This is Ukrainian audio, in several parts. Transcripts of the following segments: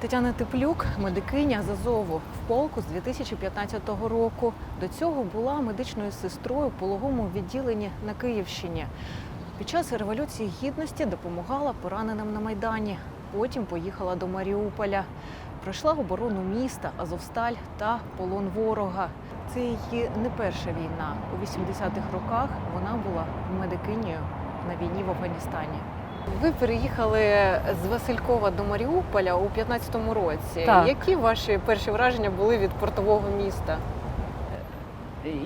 Тетяна Теплюк, медикиня з Азову в полку з 2015 року. До цього була медичною сестрою в пологовому відділенні на Київщині. Під час революції гідності допомагала пораненим на майдані. Потім поїхала до Маріуполя. Пройшла оборону міста, Азовсталь та полон ворога. Це її не перша війна. У 80-х роках вона була медикинею на війні в Афганістані. Ви переїхали з Василькова до Маріуполя у 15-му році. Так. Які ваші перші враження були від портового міста?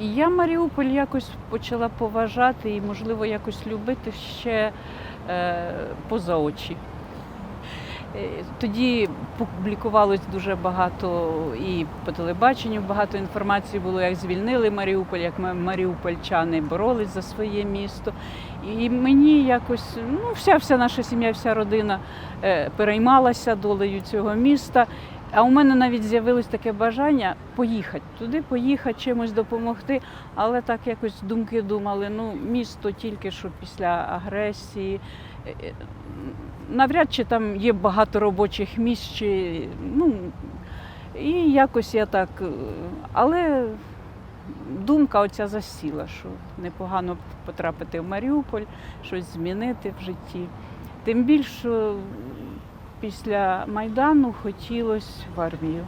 Я Маріуполь якось почала поважати і, можливо, якось любити ще е, поза очі. Е, Тоді публікувалось дуже багато і по телебаченню багато інформації було, як звільнили Маріуполь, як ма- маріупольчани боролись за своє місто. І мені якось, ну, вся, вся наша сім'я, вся родина е, переймалася долею цього міста. А у мене навіть з'явилось таке бажання поїхати туди, поїхати, чимось допомогти. Але так якось думки думали, ну місто тільки що після агресії. е, е, Навряд чи там є багато робочих місць, чи, ну, і якось я так. е, Але думка оця засіла, що непогано потрапити в Маріуполь, щось змінити в житті. Тим більше після Майдану хотілося в армію.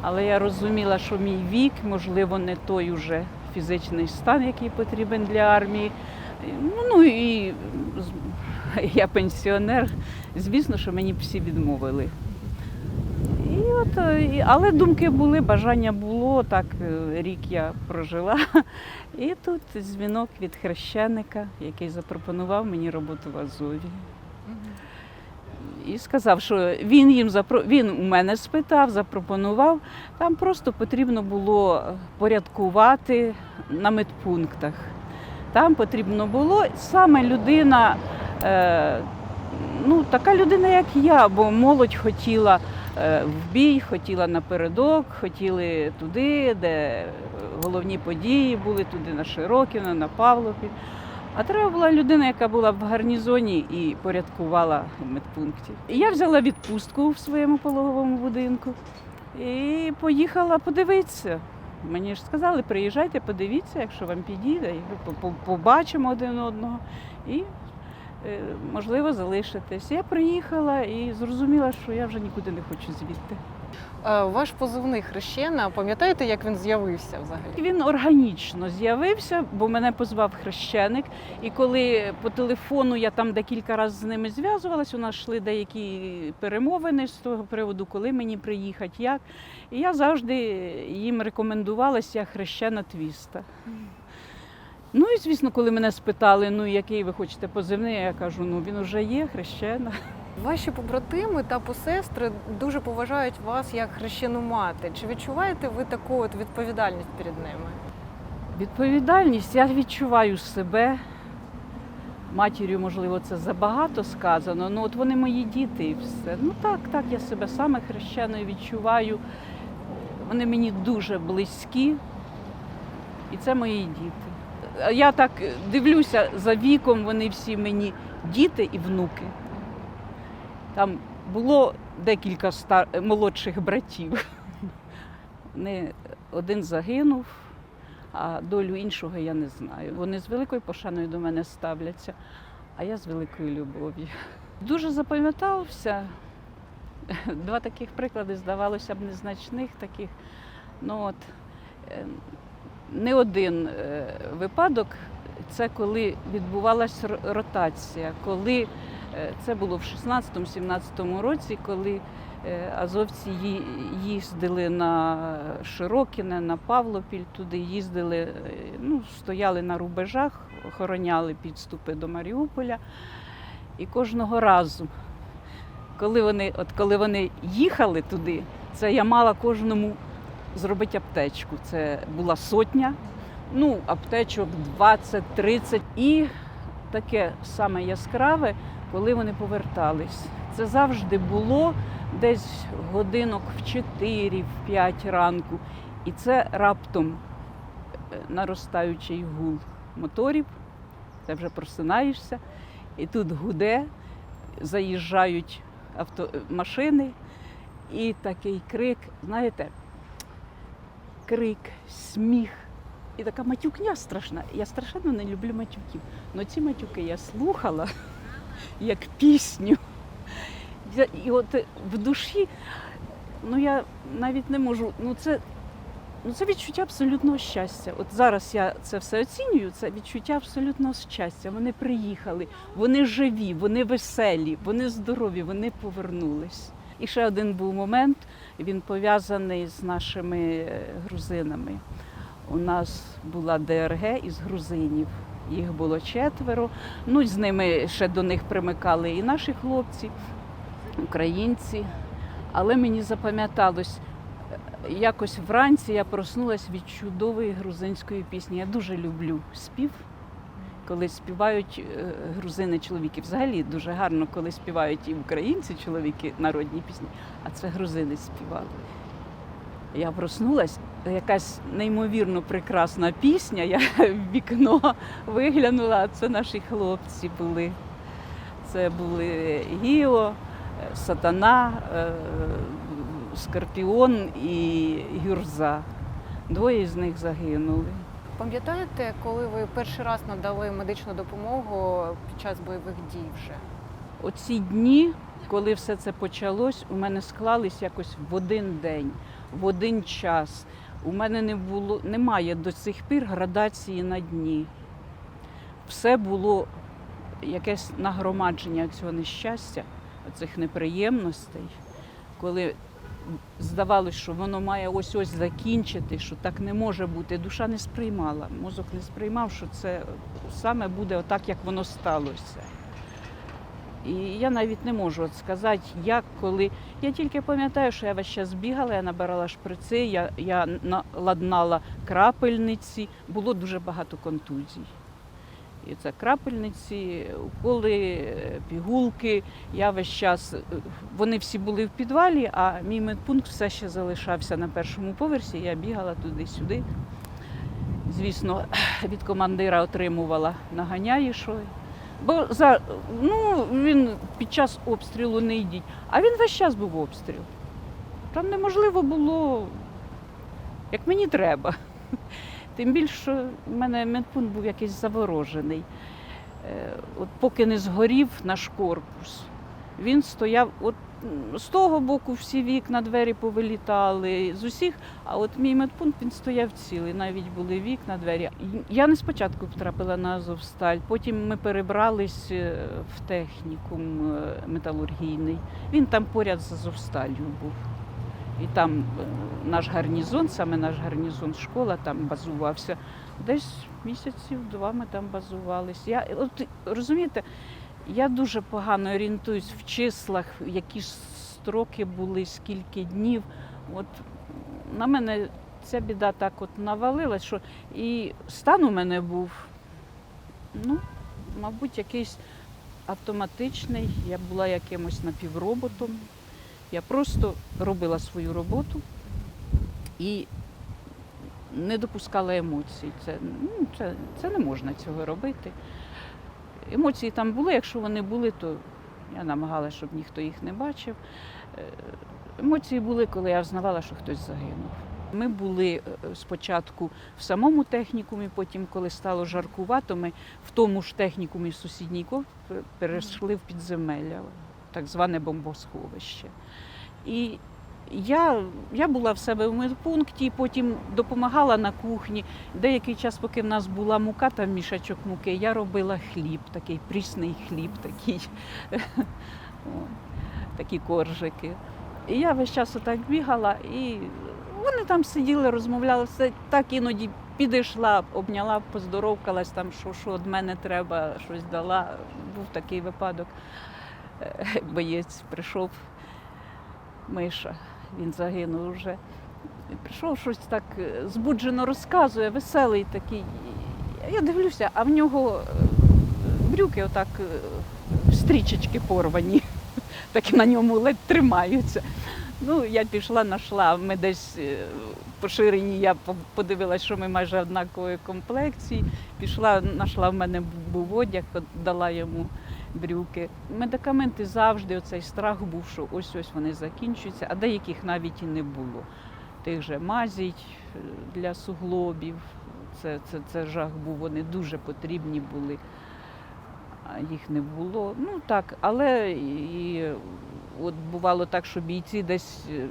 Але я розуміла, що мій вік, можливо, не той уже фізичний стан, який потрібен для армії. Ну і я пенсіонер. Звісно, що мені всі відмовили. І от, але думки були, бажання було, так е, рік я прожила. І тут дзвінок від хрещеника, який запропонував мені роботу в Азові. І сказав, що він їм запро... він у мене спитав, запропонував. Там просто потрібно було порядкувати на медпунктах. Там потрібно було саме людина, е, ну така людина, як я, бо молодь хотіла е, в бій, хотіла напередок, хотіли туди, де головні події були, туди на Широкіно, на Павлопіль. А треба була людина, яка була в гарнізоні і порядкувала медпункті. Я взяла відпустку в своєму пологовому будинку і поїхала подивитися. Мені ж сказали, приїжджайте, подивіться, якщо вам підійде, побачимо один одного і, е, можливо, залишитесь. Я приїхала і зрозуміла, що я вже нікуди не хочу звідти. Е, Ваш позивний хрещена, пам'ятаєте, як він з'явився взагалі? Він органічно з'явився, бо мене позвав хрещеник. І коли по телефону я там декілька разів з ними зв'язувалась, у нас йшли деякі перемовини з того приводу, коли мені приїхати, як. І я завжди їм рекомендувалася хрещена твіста. Ну і звісно, коли мене спитали, ну який ви хочете позивний, я кажу, ну він вже є, хрещена. Ваші побратими та посестри дуже поважають вас як хрещену мати. Чи відчуваєте ви таку от відповідальність перед ними? Відповідальність я відчуваю себе. Матір'ю, можливо, це забагато сказано. Ну от вони мої діти і все. Ну так, так, я себе саме хрещеною відчуваю. Вони мені дуже близькі, і це мої діти. Я так дивлюся за віком, вони всі мені діти і внуки. Там було декілька стар... молодших братів. Не один загинув, а долю іншого я не знаю. Вони з великою пошаною до мене ставляться, а я з великою любов'ю. Дуже запам'ятався. Два таких приклади, здавалося б, незначних таких. Ну от, е, не один е, випадок це коли відбувалася ротація, коли е, це було в 16-17 році, коли е, азовці їздили на Широкіне, на Павлопіль, туди їздили, е, ну, стояли на рубежах, охороняли підступи до Маріуполя. І кожного разу, коли вони, от коли вони їхали туди, це я мала кожному зробити аптечку. Це була сотня, ну, аптечок 20-30. І таке саме яскраве, коли вони повертались. Це завжди було десь годинок в 4, в 5 ранку. І це раптом е, наростаючий гул моторів, ти вже просинаєшся, і тут гуде, заїжджають авто, машини, І такий крик, знаєте, крик, сміх. І така матюкня страшна. Я страшенно не люблю матюків. Але ці матюки я слухала як пісню. І от в душі, ну я навіть не можу, ну це, ну це відчуття абсолютного щастя. От зараз я це все оцінюю, це відчуття абсолютного щастя. Вони приїхали, вони живі, вони веселі, вони здорові, вони повернулись. І ще один був момент, він пов'язаний з нашими е, грузинами. У нас була ДРГ із грузинів. Їх було четверо. Ну, з ними ще до них примикали і наші хлопці, українці. Але мені запам'яталось, е, якось вранці я проснулась від чудової грузинської пісні. Я дуже люблю спів, коли співають е, грузини чоловіки. Взагалі дуже гарно, коли співають і українці чоловіки народні пісні, а це грузини співали. Я проснулась, якась неймовірно прекрасна пісня. Я в вікно виглянула, а це наші хлопці були. Це були Гіо, е, Сатана, е, Скорпіон і Гюрза. Двоє з них загинули. Пам'ятаєте, коли ви перший раз надали медичну допомогу під час бойових дій вже? Оці дні, коли все це почалось, у мене склались якось в один день, в один час. У мене не було, немає до сих пір градації на дні. Все було якесь нагромадження цього нещастя, цих неприємностей, коли здавалось, що воно має ось ось закінчити, що так не може бути. Душа не сприймала, мозок не сприймав, що це саме буде отак, як воно сталося. І я навіть не можу от сказати, як, коли. Я тільки пам'ятаю, що я весь час бігала, я набирала шприци, я, я ладнала крапельниці, було дуже багато контузій. І це крапельниці, уколи, пігулки. Я весь час, е, вони всі були в підвалі, а мій медпункт все ще залишався на першому поверсі. Я бігала туди-сюди. Звісно, від командира отримувала наганяє, що. Бо за, ну, він під час обстрілу не йдіть, а він весь час був обстріл. Там неможливо було, як мені треба. Тим більше, в мене медпункт був якийсь заворожений. Е, От поки не згорів наш корпус, він стояв, от з того боку всі вікна, двері повилітали, з усіх, а от мій медпункт він стояв цілий, навіть були вікна, двері. Я не спочатку потрапила на Азовсталь, потім ми перебрались е, в технікум е, металургійний. Він там поряд з Азовсталью був. І там е, наш гарнізон, саме наш гарнізон, школа там базувався. Десь місяців два ми там базувались. Я от розумієте, я дуже погано орієнтуюсь в числах, які ж строки були, скільки днів. От на мене ця біда так от навалилась, що і стан у мене був, ну, мабуть, якийсь автоматичний. Я була якимось напівроботом. Я просто робила свою роботу і не допускала емоцій. Це, ну, це, це не можна цього робити. Емоції там були, якщо вони були, то я намагалася, щоб ніхто їх не бачив. Е, Емоції були, коли я взнавала, що хтось загинув. Ми були е, спочатку в самому технікумі, потім, коли стало жаркувато, ми в тому ж технікумі сусідній перейшли в підземелля, так зване бомбосховище. І я, я була в себе в медпункті, потім допомагала на кухні. Деякий час, поки в нас була мука, там мішачок муки, я робила хліб, такий прісний хліб, такий, такі коржики. І я весь час отак бігала, і вони там сиділи, розмовляли, все так іноді підійшла, обняла, поздоровкалась, там, що, що від мене треба, щось дала. Був такий випадок. Е, Боєць прийшов, Миша, він загинув вже. Прийшов щось так е, збуджено розказує, веселий такий. Я дивлюся, а в нього е, брюки отак е, стрічечки порвані, так на ньому ледь тримаються. Ну, я пішла, знайшла, ми десь поширені, я подивилася, що ми майже однакової комплекції. Пішла, знайшла в мене був одяг, дала йому брюки. Медикаменти завжди оцей страх був, що ось ось вони закінчуються, а деяких навіть і не було. Тих же мазіть е, для суглобів. Це, це, це жах був, вони дуже потрібні були. Їх не було. Ну так, але і от бувало так, що бійці десь е,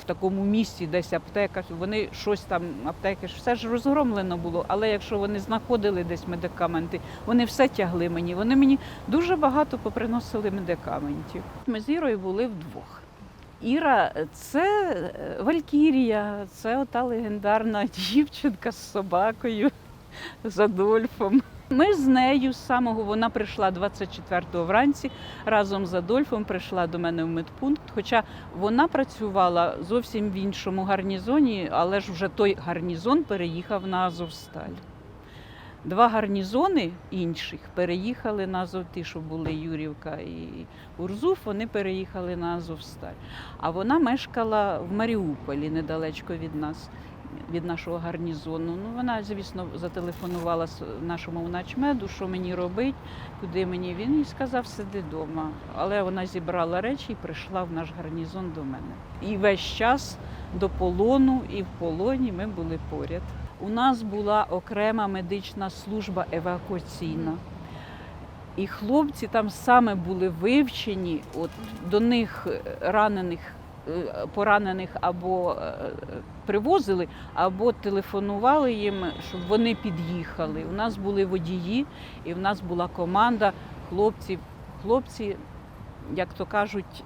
в такому місці, десь аптека, вони щось там, аптеки, все ж розгромлено було. Але якщо вони знаходили десь медикаменти, вони все тягли мені. Вони мені дуже багато поприносили медикаментів. Ми з Ірою були вдвох. Іра це е, Валькірія, це ота легендарна дівчинка з собакою, з Адольфом. Ми з нею з самого вона прийшла 24-го вранці разом з Адольфом. Прийшла до мене в медпункт. Хоча вона працювала зовсім в іншому гарнізоні, але ж вже той гарнізон переїхав на Азовсталь. Два гарнізони інших переїхали на Азов, ті, що були Юрівка і Урзуф, вони переїхали на Азовсталь. А вона мешкала в Маріуполі недалечко від нас, від нашого гарнізону. Ну, вона, звісно, зателефонувала нашому начмеду, що мені робити, куди мені. Він їй сказав, сиди вдома. Але вона зібрала речі і прийшла в наш гарнізон до мене. І весь час до полону і в полоні ми були поряд. У нас була окрема медична служба евакуаційна. І хлопці там саме були вивчені, от до них е, ранених, поранених або е, привозили, або телефонували їм, щоб вони під'їхали. У нас були водії, і в нас була команда хлопців. Хлопці, як то кажуть,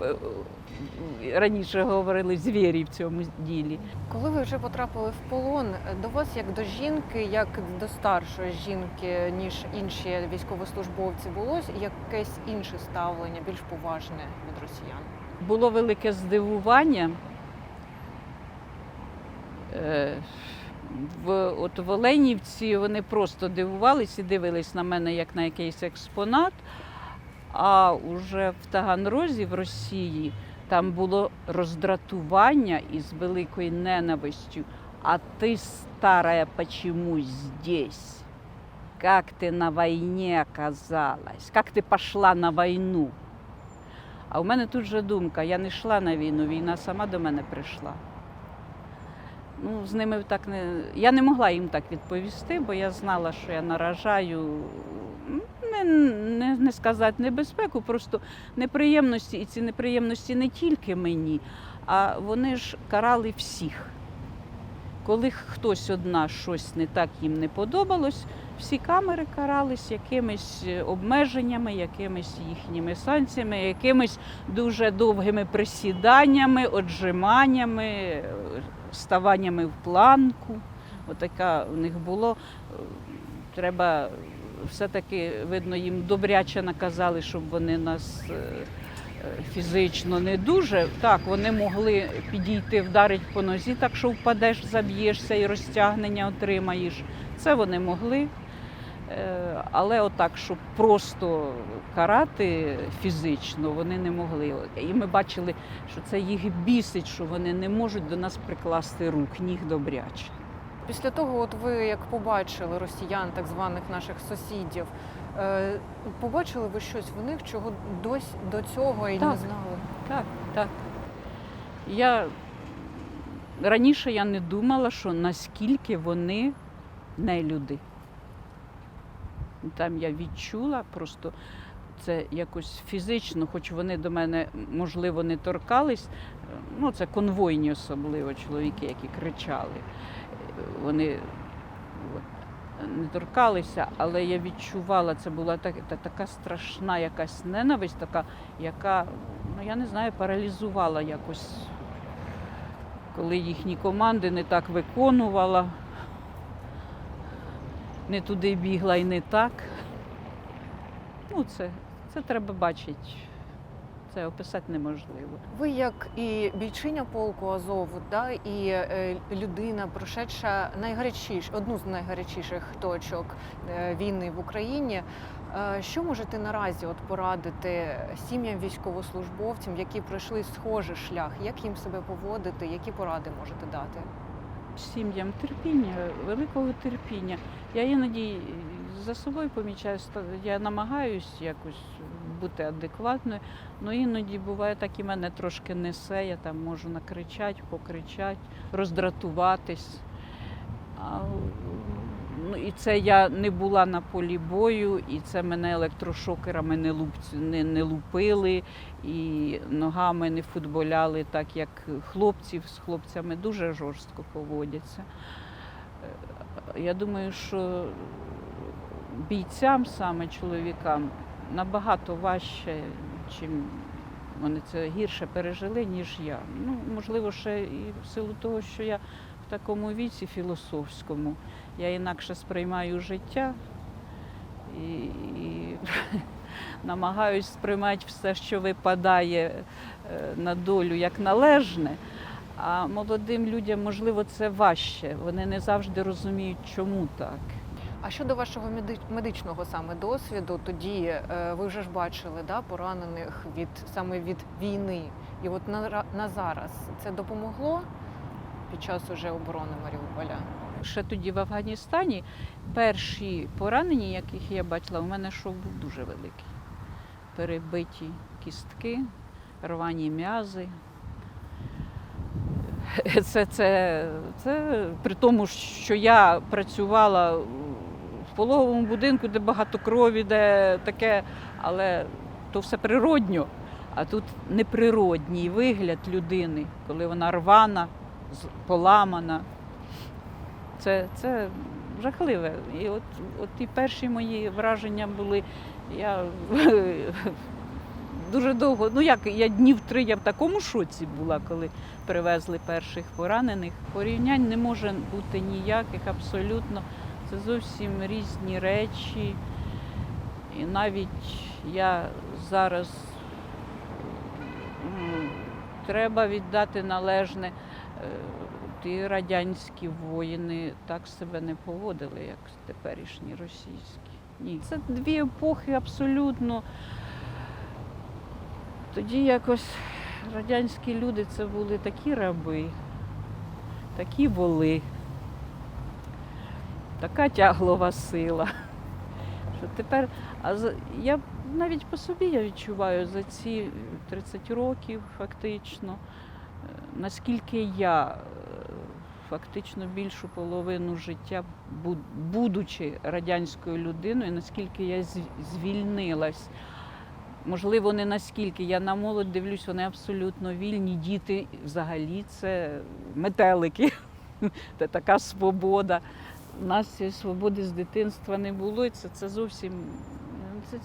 раніше говорили звірі в цьому ділі. Коли ви вже потрапили в полон, до вас як до жінки, як до старшої жінки, ніж інші військовослужбовці, було якесь інше ставлення, більш поважне від росіян? Було велике здивування. Е, В, от в Оленівці вони просто дивувались і дивились на мене як на якийсь експонат. А уже в Таганрозі, в Росії, там було роздратування із великою ненавистю. А ти старая, почему здесь? Как ты на войне оказалась? Как ты пошла на войну? А у мене тут же думка, я не йшла на війну, війна сама до мене прийшла. Ну, з ними так не. Я не могла їм так відповісти, бо я знала, що я наражаю не, не, не сказати небезпеку, просто неприємності. І ці неприємності не тільки мені, а вони ж карали всіх. Коли хтось одна щось не так їм не подобалось, всі камери карались якимись е, обмеженнями, якимись їхніми санкціями, якимись дуже довгими присіданнями, отжиманнями, е, ставаннями в планку. Отака у них було. Е, Треба все-таки, видно, їм добряче наказали, щоб вони нас фізично не дуже. Так, вони могли підійти, вдарити по нозі, так що впадеш, заб'єшся і розтягнення отримаєш. Це вони могли. Е, Але отак, щоб просто карати фізично, вони не могли. І ми бачили, що це їх бісить, що вони не можуть до нас прикласти рук, ніг добряче. Після того, от ви як побачили росіян, так званих наших сусідів, е, побачили ви щось в них, чого досі до цього і не знали? Так, так. Я раніше я не думала, що наскільки вони не люди. Там я відчула просто це якось фізично, хоч вони до мене, можливо, не торкались. Ну, це конвойні особливо чоловіки, які кричали. Вони не торкалися, але я відчувала, це була так, та, така страшна якась ненависть, така, яка, ну я не знаю, паралізувала якось, коли їхні команди не так виконувала, не туди бігла і не так. Ну, це, це треба бачити. Це описати неможливо. Ви як і бійчиня полку Азову, да, і е, людина, прошедша найгарячіш, одну з найгарячіших точок е, війни в Україні. Е, що можете наразі от порадити сім'ям військовослужбовцям, які пройшли схожий шлях? Як їм себе поводити? Які поради можете дати? Сім'ям терпіння, великого терпіння. Я іноді за собою помічаю, я намагаюсь якось бути адекватною. але іноді буває так і мене трошки несе, я там можу накричати, покричати, роздратуватись. Ну, і це я не була на полі бою, і це мене електрошокерами не, лупці, не, не лупили, і ногами не футболяли, так як хлопці з хлопцями дуже жорстко поводяться. Е, Я думаю, що бійцям саме чоловікам набагато важче, чим вони це гірше пережили, ніж я. Ну, можливо, ще і в силу того, що я в такому віці філософському, я інакше сприймаю життя і, і намагаюсь сприймати все, що випадає е, на долю як належне. А молодим людям, можливо, це важче. Вони не завжди розуміють, чому так. А щодо вашого медичного саме досвіду, тоді е, ви вже ж бачили да, поранених від саме від війни. І от на, на зараз це допомогло під час уже оборони Маріуполя? Ще тоді в Афганістані перші поранені, яких я бачила, у мене шов був дуже великий. Перебиті кістки, рвані м'язи. Це, це, це при тому, що я працювала в пологовому будинку, де багато крові, де таке, але то все природньо. А тут неприродній вигляд людини, коли вона рвана, поламана. Це, це жахливе. І от, от і перші мої враження були. Я дуже довго, ну як я днів три я в такому шоці була, коли привезли перших поранених. Порівнянь не може бути ніяких абсолютно. Це зовсім різні речі. І навіть я зараз треба віддати належне. Е, радянські воїни так себе не поводили, як теперішні російські. Ні. Це дві епохи абсолютно. Тоді якось радянські люди це були такі раби, такі воли, така тяглова сила. Що тепер, а я навіть по собі я відчуваю за ці 30 років фактично, е, наскільки я фактично більшу половину життя, будучи радянською людиною, наскільки я звільнилась. Можливо, не наскільки. Я на молодь дивлюсь, вони абсолютно вільні. Діти взагалі це метелики. Це така свобода. У нас цієї свободи з дитинства не було, і це, це зовсім ну, це,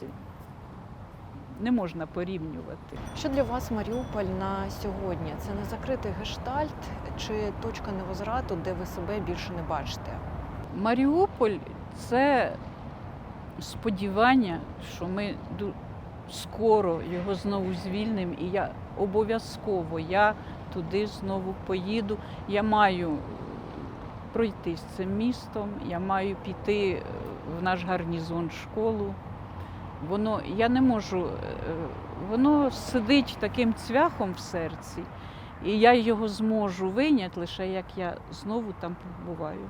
не можна порівнювати. Що для вас Маріуполь на сьогодні? Це не закритий гештальт чи точка невозврату, де ви себе більше не бачите? Маріуполь це сподівання, що ми скоро його знову звільнимо, і я обов'язково я туди знову поїду. Я маю пройтись цим містом, я маю піти е, в наш гарнізон школу. Воно я не можу, е, воно сидить таким цвяхом в серці, і я його зможу вийняти лише як я знову там побуваю.